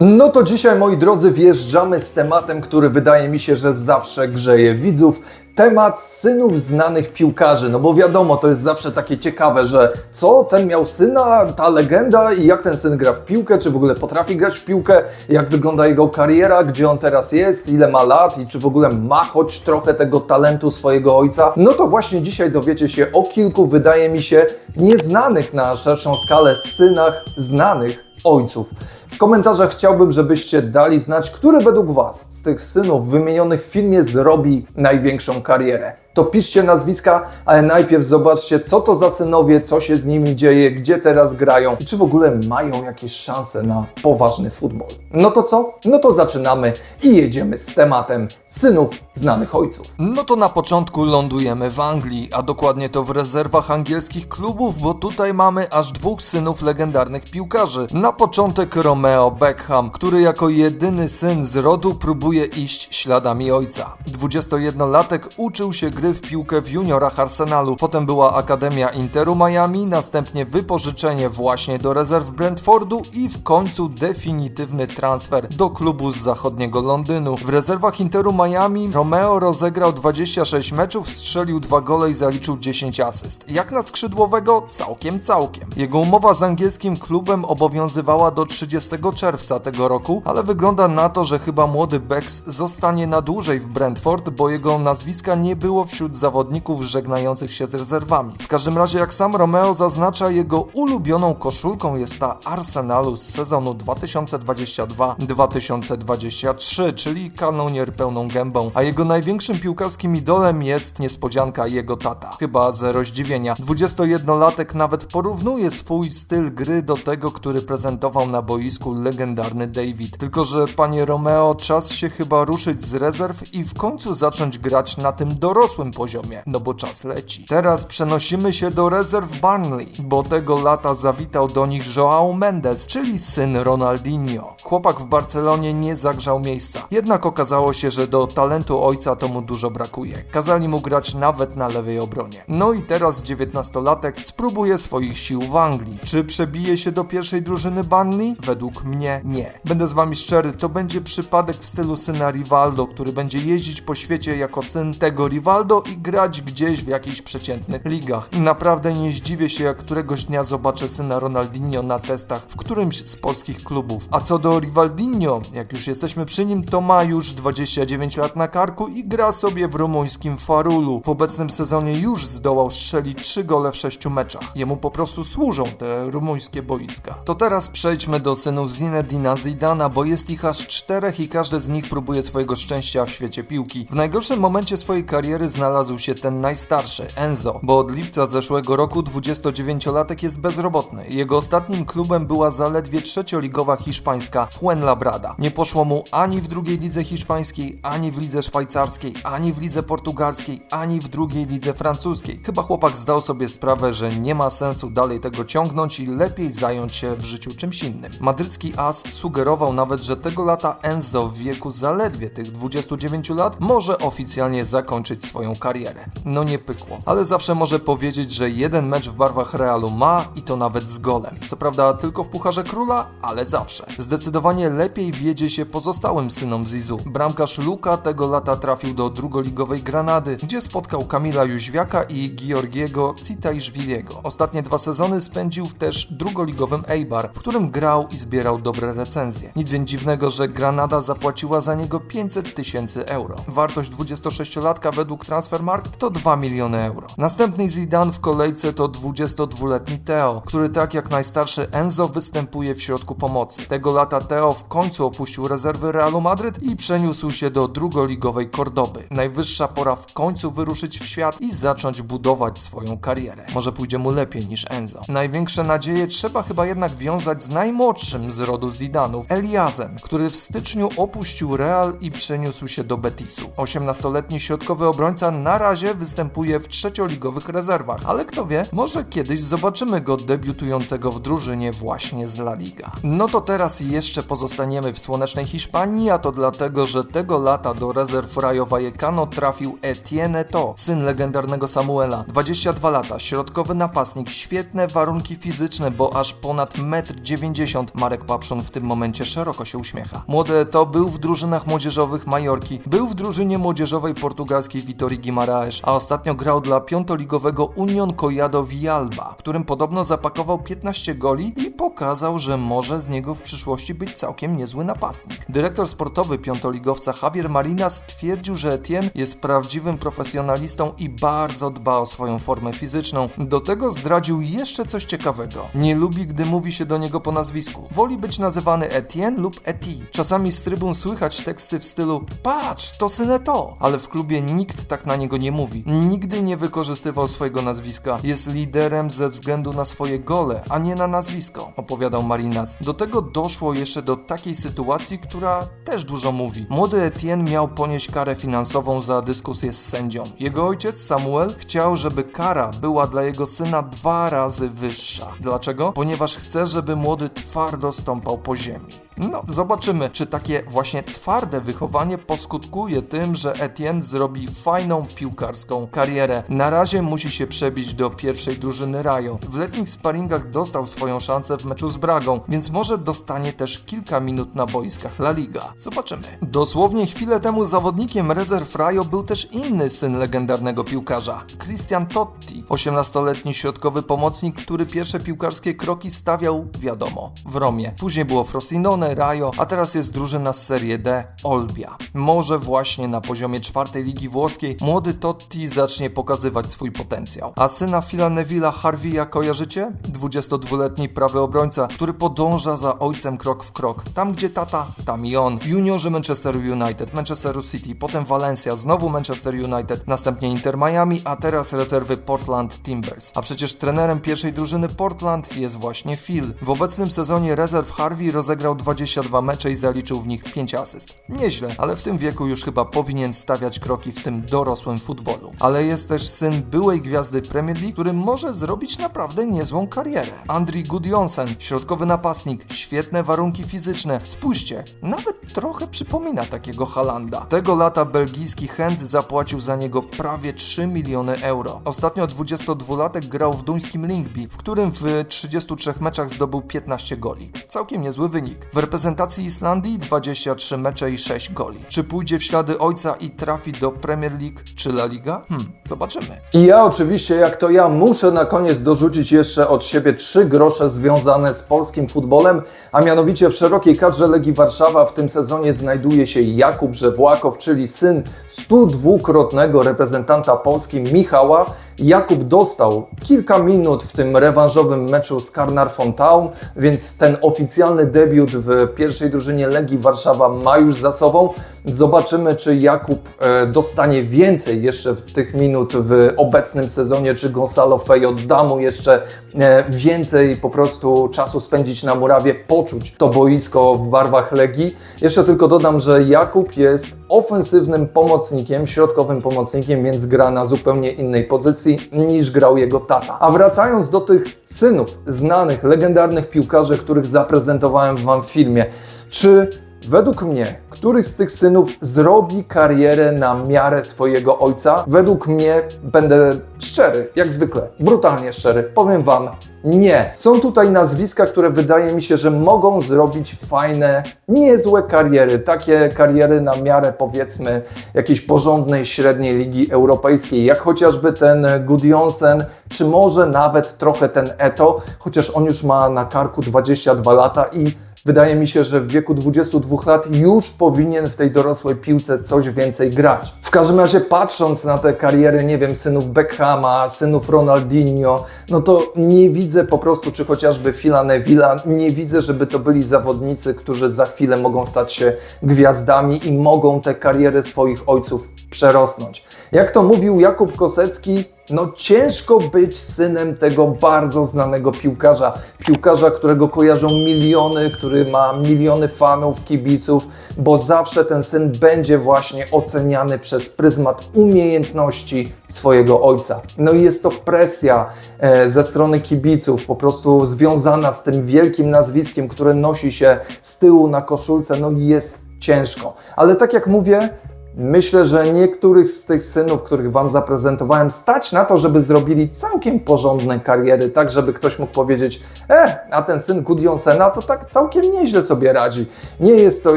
No to dzisiaj, moi drodzy, wjeżdżamy z tematem, który wydaje mi się, że zawsze grzeje widzów. Temat synów znanych piłkarzy. No bo wiadomo, to jest zawsze takie ciekawe, że co, ten miał syna, ta legenda i jak ten syn gra w piłkę, czy w ogóle potrafi grać w piłkę, jak wygląda jego kariera, gdzie on teraz jest, ile ma lat i czy w ogóle ma choć trochę tego talentu swojego ojca. No to właśnie dzisiaj dowiecie się o kilku, wydaje mi się, nieznanych na szerszą skalę synach znanych ojców. W komentarzach chciałbym, żebyście dali znać, który według Was z tych synów wymienionych w filmie zrobi największą karierę. To piszcie nazwiska, ale najpierw zobaczcie, co to za synowie, co się z nimi dzieje, gdzie teraz grają i czy w ogóle mają jakieś szanse na poważny futbol. No to co? No to zaczynamy i jedziemy z tematem synów znanych ojców. No to na początku lądujemy w Anglii, a dokładnie to w rezerwach angielskich klubów, bo tutaj mamy aż dwóch synów legendarnych piłkarzy. Na początek Romeo Beckham, który jako jedyny syn z rodu próbuje iść śladami ojca. 21-latek uczył się gry w piłkę w juniorach Arsenalu, potem była Akademia Interu Miami, następnie wypożyczenie właśnie do rezerw Brentfordu i w końcu definitywny transfer do klubu z zachodniego Londynu. W rezerwach Interu Miami Romeo rozegrał 26 meczów, strzelił 2 gole i zaliczył 10 asyst. Jak na skrzydłowego całkiem całkiem. Jego umowa z angielskim klubem obowiązywała do 30 czerwca tego roku, ale wygląda na to, że chyba młody Becks zostanie na dłużej w Brentford, bo jego nazwiska nie było wśród zawodników żegnających się z rezerwami. W każdym razie, jak sam Romeo zaznacza, jego ulubioną koszulką jest ta Arsenalu z sezonu 2022-2023, czyli kanonier pełną gębą, a jego największym piłkarskim idolem jest niespodzianka jego tata. Chyba zero zdziwienia. 21-latek nawet porównuje swój styl gry do tego, który prezentował na boisku legendarny David. Tylko, że panie Romeo, czas się chyba ruszyć z rezerw i w końcu zacząć grać na tym dorosłym poziomie, no bo czas leci. Teraz przenosimy się do rezerw Burnley, bo tego lata zawitał do nich João Mendes, czyli syn Ronaldinho. Chłopak w Barcelonie nie zagrzał miejsca, jednak okazało się, że do talentu ojca to mu dużo brakuje. Kazali mu grać nawet na lewej obronie. No i teraz 19-latek spróbuje swoich sił w Anglii. Czy przebije się do pierwszej drużyny Burnley? Według mnie nie. Będę z wami szczery, to będzie przypadek w stylu syna Rivaldo, który będzie jeździć po świecie jako syn tego Rivaldo i grać gdzieś w jakichś przeciętnych ligach. I naprawdę nie zdziwię się, jak któregoś dnia zobaczę syna Ronaldinho na testach w którymś z polskich klubów. A co do Rivaldinho, jak już jesteśmy przy nim, to ma już 29 lat na karku i gra sobie w rumuńskim Farulu. W obecnym sezonie już zdołał strzelić 3 gole w 6 meczach. Jemu po prostu służą te rumuńskie boiska. To teraz przejdźmy do synów Zinedina Zidana, bo jest ich aż czterech i każdy z nich próbuje swojego szczęścia w świecie piłki. W najgorszym momencie swojej kariery znalazł się ten najstarszy, Enzo, bo od lipca zeszłego roku 29-latek jest bezrobotny. Jego ostatnim klubem była zaledwie trzecioligowa hiszpańska Fuenlabrada. Nie poszło mu ani w drugiej lidze hiszpańskiej, ani w lidze szwajcarskiej, ani w lidze portugalskiej, ani w drugiej lidze francuskiej. Chyba chłopak zdał sobie sprawę, że nie ma sensu dalej tego ciągnąć i lepiej zająć się w życiu czymś innym. Madrycki as sugerował nawet, że tego lata Enzo w wieku zaledwie tych 29 lat może oficjalnie zakończyć swoją karierę. No nie pykło, ale zawsze może powiedzieć, że jeden mecz w barwach Realu ma i to nawet z golem. Co prawda tylko w Pucharze Króla, ale zawsze. Zdecydowanie lepiej wiedzie się pozostałym synom Zizu. Bramkarz Luka tego lata trafił do drugoligowej Granady, gdzie spotkał Kamila Jóźwiaka i Georgiego Citajszwiliego. Ostatnie dwa sezony spędził też drugoligowym Eibar, w którym grał i zbierał dobre recenzje. Nic więc dziwnego, że Granada zapłaciła za niego 500 tysięcy euro. Wartość 26-latka według Transfermarkt to 2 miliony euro. Następny Zidane w kolejce to 22-letni Theo, który tak jak najstarszy Enzo występuje w środku pomocy. Tego lata Theo w końcu opuścił rezerwy Realu Madryt i przeniósł się do drugoligowej Kordoby. Najwyższa pora w końcu wyruszyć w świat i zacząć budować swoją karierę. Może pójdzie mu lepiej niż Enzo. Największe nadzieje trzeba chyba jednak wiązać z najmłodszym z rodu Zidanów, Eliazem, który w styczniu opuścił Real i przeniósł się do Betisu. 18-letni środkowy obrońca na razie występuje w trzecioligowych rezerwach, ale kto wie, może kiedyś zobaczymy go debiutującego w drużynie właśnie z La Liga. No to teraz jeszcze pozostaniemy w słonecznej Hiszpanii, a to dlatego, że tego lata do rezerw Rayo Vallecano trafił Etienne To, syn legendarnego Samuela. 22 lata, środkowy napastnik, świetne warunki fizyczne, bo aż ponad 1,90 m, ma Marek w tym momencie szeroko się uśmiecha. Młody Eto był w drużynach młodzieżowych Majorki, był w drużynie młodzieżowej portugalskiej Vitorii Guimaraes, a ostatnio grał dla piątoligowego Union Collado Villalba, którym podobno zapakował 15 goli i pokazał, że może z niego w przyszłości być całkiem niezły napastnik. Dyrektor sportowy piątoligowca Javier Marina stwierdził, że Etienne jest prawdziwym profesjonalistą i bardzo dba o swoją formę fizyczną. Do tego zdradził jeszcze coś ciekawego. Nie lubi, gdy mówi się do niego po nazwisku. Woli być nazywany Etienne lub Eti. Czasami z trybun słychać teksty w stylu Patrz, to Syneto! Ale w klubie nikt tak na niego nie mówi. Nigdy nie wykorzystywał swojego nazwiska. Jest liderem ze względu na swoje gole, a nie na nazwisko, opowiadał Marinas. Do tego doszło jeszcze do takiej sytuacji, która też dużo mówi. Młody Etienne miał ponieść karę finansową za dyskusję z sędzią. Jego ojciec, Samuel, chciał, żeby kara była dla jego syna dwa razy wyższa. Dlaczego? Ponieważ chce, żeby młody twardo stąpał po ziemi. No, zobaczymy, czy takie właśnie twarde wychowanie poskutkuje tym, że Etienne zrobi fajną piłkarską karierę. Na razie musi się przebić do pierwszej drużyny Rajo. W letnich sparingach dostał swoją szansę w meczu z Bragą, więc może dostanie też kilka minut na boiskach La Liga. Zobaczymy. Dosłownie chwilę temu zawodnikiem rezerw Rajo był też inny syn legendarnego piłkarza, Christian Totti, 18-letni środkowy pomocnik, który pierwsze piłkarskie kroki stawiał, wiadomo, w Romie. Później było Frosinone, Rajo, a teraz jest drużyna z Serie D, Olbia. Może właśnie na poziomie czwartej ligi włoskiej młody Totti zacznie pokazywać swój potencjał. A syna Phila Neville'a Harvey'a kojarzycie? 22-letni prawy obrońca, który podąża za ojcem krok w krok. Tam gdzie tata, tam i on. Juniorzy Manchester United, Manchesteru City, potem Valencia, znowu Manchester United, następnie Inter Miami, a teraz rezerwy Portland Timbers. A przecież trenerem pierwszej drużyny Portland jest właśnie Phil. W obecnym sezonie rezerw Harvey rozegrał 22 mecze i zaliczył w nich 5 asyst. Nieźle, ale w tym wieku już chyba powinien stawiać kroki w tym dorosłym futbolu. Ale jest też syn byłej gwiazdy Premier League, który może zrobić naprawdę niezłą karierę. Andrii Gudjonsen, środkowy napastnik, świetne warunki fizyczne. Spójrzcie, nawet trochę przypomina takiego Halanda. Tego lata belgijski Chęt zapłacił za niego prawie 3 miliony euro. Ostatnio 22-latek grał w duńskim Linkby, w którym w 33 meczach zdobył 15 goli. Całkiem niezły wynik. W reprezentacji Islandii 23 mecze i 6 goli. Czy pójdzie w ślady ojca i trafi do Premier League czy La Liga? Hmm, zobaczymy. I ja oczywiście, jak to ja, muszę na koniec dorzucić jeszcze od siebie trzy grosze związane z polskim futbolem, a mianowicie w szerokiej kadrze Legii Warszawa w tym sezonie znajduje się Jakub Żewłakow, czyli syn 102-krotnego reprezentanta Polski Michała. Jakub dostał kilka minut w tym rewanżowym meczu z Karnar Fontaun, więc ten oficjalny debiut w pierwszej drużynie Legii Warszawa ma już za sobą. Zobaczymy, czy Jakub e, dostanie więcej jeszcze w tych minut w obecnym sezonie, czy Gonzalo Fejo da mu jeszcze e, więcej po prostu czasu spędzić na murawie, poczuć to boisko w barwach Legii. Jeszcze tylko dodam, że Jakub jest ofensywnym pomocnikiem, środkowym pomocnikiem, więc gra na zupełnie innej pozycji niż grał jego tata. A wracając do tych synów znanych, legendarnych piłkarzy, których zaprezentowałem Wam w filmie, czy Według mnie, któryś z tych synów zrobi karierę na miarę swojego ojca? Według mnie, będę szczery, jak zwykle, brutalnie szczery, powiem Wam, nie. Są tutaj nazwiska, które wydaje mi się, że mogą zrobić fajne, niezłe kariery. Takie kariery na miarę, powiedzmy, jakiejś porządnej, średniej ligi europejskiej, jak chociażby ten Gudjonsen, czy może nawet trochę ten Eto, chociaż on już ma na karku 22 lata i Wydaje mi się, że w wieku 22 lat już powinien w tej dorosłej piłce coś więcej grać. W każdym razie patrząc na te kariery, nie wiem, synów Beckhama, synów Ronaldinho, no to nie widzę po prostu, czy chociażby Phila Neville'a, nie widzę, żeby to byli zawodnicy, którzy za chwilę mogą stać się gwiazdami i mogą te kariery swoich ojców przerosnąć. Jak to mówił Jakub Kosecki, no ciężko być synem tego bardzo znanego piłkarza. Piłkarza, którego kojarzą miliony, który ma miliony fanów, kibiców, bo zawsze ten syn będzie właśnie oceniany przez pryzmat umiejętności swojego ojca. No i jest to presja e, ze strony kibiców, po prostu związana z tym wielkim nazwiskiem, które nosi się z tyłu na koszulce, no i jest ciężko. Ale tak jak mówię, Myślę, że niektórych z tych synów, których Wam zaprezentowałem, stać na to, żeby zrobili całkiem porządne kariery, tak żeby ktoś mógł powiedzieć, e, a ten syn Good Sena to tak całkiem nieźle sobie radzi. Nie jest to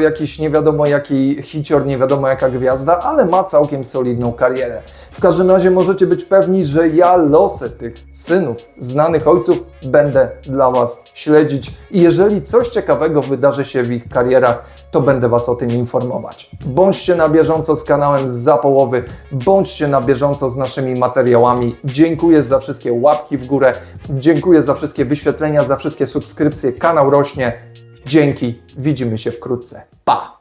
jakiś nie wiadomo jaki hicior, nie wiadomo jaka gwiazda, ale ma całkiem solidną karierę. W każdym razie możecie być pewni, że ja losy tych synów, znanych ojców będę dla Was śledzić i jeżeli coś ciekawego wydarzy się w ich karierach, to będę Was o tym informować. Bądźcie na bieżąco z kanałem za połowy, bądźcie na bieżąco z naszymi materiałami. Dziękuję za wszystkie łapki w górę, dziękuję za wszystkie wyświetlenia, za wszystkie subskrypcje. Kanał rośnie. Dzięki, widzimy się wkrótce. Pa!